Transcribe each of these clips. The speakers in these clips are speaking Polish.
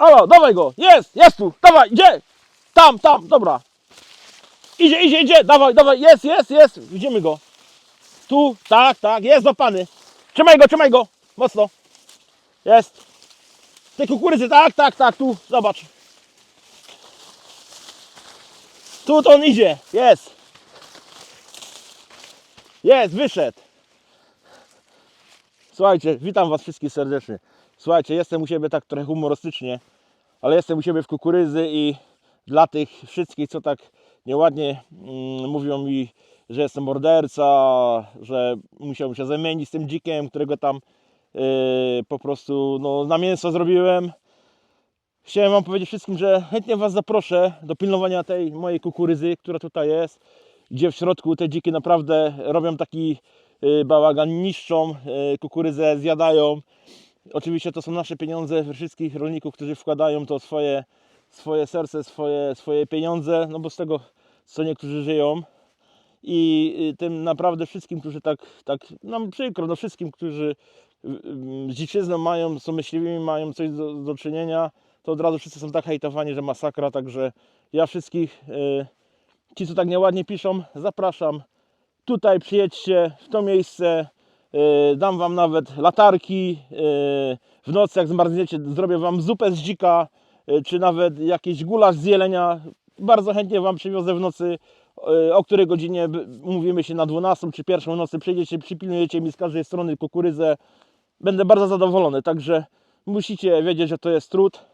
Halo, dawaj go! Jest, jest tu! Dawaj, idzie! Tam, tam, dobra. Idzie, idzie, idzie! Dawaj, dawaj, jest, jest, jest! Widzimy go. Tu, tak, tak, jest złapany. Trzymaj go, trzymaj go! Mocno. Jest. Z tej kukurydzy, tak, tak, tak, tu, zobacz. Tu to on idzie, jest. Jest, wyszedł. Słuchajcie, witam Was wszystkich serdecznie. Słuchajcie, jestem u siebie tak trochę humorystycznie, ale jestem u siebie w kukurydzy i dla tych wszystkich, co tak nieładnie mm, mówią mi, że jestem morderca, że musiałem się zamienić z tym dzikiem, którego tam yy, po prostu no, na mięso zrobiłem. Chciałem Wam powiedzieć wszystkim, że chętnie Was zaproszę do pilnowania tej mojej kukurydzy, która tutaj jest, gdzie w środku te dziki naprawdę robią taki bałagan, niszczą y, kukurydzę, zjadają. Oczywiście to są nasze pieniądze wszystkich rolników, którzy wkładają to swoje, swoje serce, swoje, swoje pieniądze, no bo z tego co niektórzy żyją. I y, tym naprawdę wszystkim, którzy tak, tak nam przykro, no wszystkim, którzy y, y, z dziczyzną mają, są myśliwymi, mają coś do, do czynienia, to od razu wszyscy są tak hejtowani, że masakra, także ja wszystkich, y, ci co tak nieładnie piszą, zapraszam tutaj przyjedźcie w to miejsce, y, dam wam nawet latarki, y, w nocy jak zmarzniecie zrobię wam zupę z dzika, y, czy nawet jakiś gulasz z jelenia, bardzo chętnie wam przywiozę w nocy, o której godzinie mówimy się na 12 czy pierwszą nocy, przyjdziecie, przypilnujecie mi z każdej strony kukurydzę, będę bardzo zadowolony, także musicie wiedzieć, że to jest trud,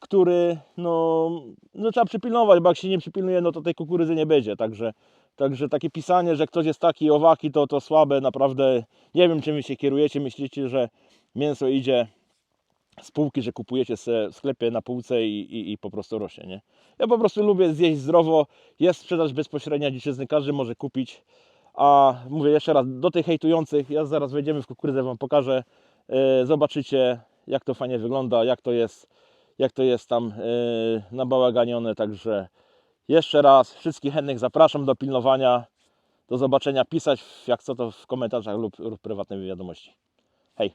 który no, no trzeba przypilnować, bo jak się nie przypilnuje, no to tej kukurydzy nie będzie, także Także takie pisanie, że ktoś jest taki owaki, to, to słabe, naprawdę nie wiem czym wy się kierujecie. Myślicie, że mięso idzie z półki, że kupujecie se w sklepie na półce i, i, i po prostu rośnie, nie? Ja po prostu lubię zjeść zdrowo, jest sprzedaż bezpośrednia dziczyzny, każdy może kupić. A mówię jeszcze raz, do tych hejtujących, ja zaraz wejdziemy w kukurydzę, Wam pokażę, e, zobaczycie jak to fajnie wygląda, jak to jest, jak to jest tam e, nabałaganione, także jeszcze raz wszystkich chętnych zapraszam do pilnowania. Do zobaczenia, pisać jak co to w komentarzach lub, lub prywatnej wiadomości. Hej!